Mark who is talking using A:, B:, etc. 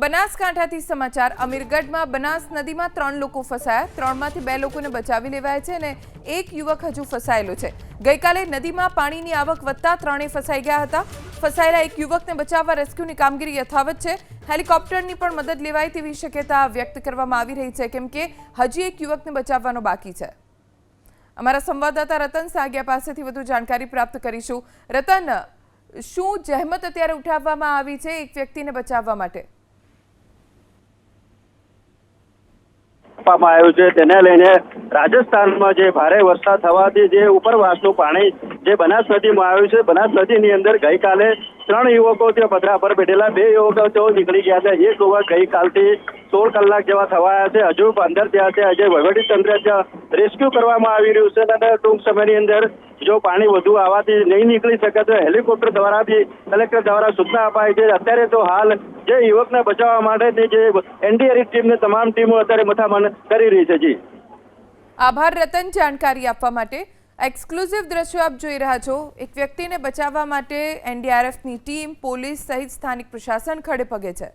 A: બનાસકાંઠાથી સમાચાર. અમીરગઢમાં બનાસ નદીમાં ત્રણ લોકો ફસાયા. ત્રણમાંથી બે લોકોને બચાવી લેવાય છે અને એક યુવક હજુ ફસાયેલો છે. ગઈકાલે નદીમાં પાણીની આવક વધતા ત્રણેય ફસાઈ ગયા હતા. ફસાયેલા એક યુવકને બચાવવા રેસ્ક્યુની કામગીરી યથાવત છે. હેલિકોપ્ટરની પણ મદદ લેવાય તેવી શક્યતા વ્યક્ત કરવામાં આવી રહી છે, કેમ કે હજી એક યુવકને બચાવવાનો બાકી છે. અમારા સંવાદદાતા રતન સાગિયા પાસેથી વધુ જાણકારી પ્રાપ્ત કરીશું. રતન, શું જહેમત અત્યારે ઉઠાવવામાં આવી છે એક વ્યક્તિને બચાવવા માટે?
B: આપવામાં આવ્યું છે. તેને લઈને રાજસ્થાનમાં જે ભારે વરસાદ થવાથી જે ઉપરવાસનું પાણી જે બનાસ નદીમાં આવ્યું છે, બનાસ નદીની અંદર ગઈકાલે ત્રણ યુવકો ત્યાં પથરા પર બેઠેલા. બે યુવકો તેઓ નીકળી ગયા હતા એક યુવક ગઈકાલથી સોળ કલાક જેવા થવાયા છે. હજુ અંદર ત્યાં છે. હજુ વહીવટી તંત્ર રેસ્ક્યુ કરવામાં આવી રહ્યું છે અને ટૂંક સમયની અંદર જો પાણી વધુ આવવાથી નહીં નીકળી શકે તો હેલિકોપ્ટર દ્વારા બી કલેક્ટર દ્વારા સૂચના અપાઈ છે. અત્યારે તો હાલ જે યુવકને બચાવવા માટેની જે એનડીઆરએફ ટીમને તમામ ટીમો અત્યારે મથામણ કરી રહી છે. જી.
A: આભાર રતન. જાણકારી આપવા માટે એક્સક્લુઝિવ દ્રશ્યો આપ જોઈ રહ્યા છો. એક વ્યક્તિને બચાવવા માટે એનડીઆરએફની ટીમ પોલીસ સહિત સ્થાનિક પ્રશાસન ખડે પગે છે.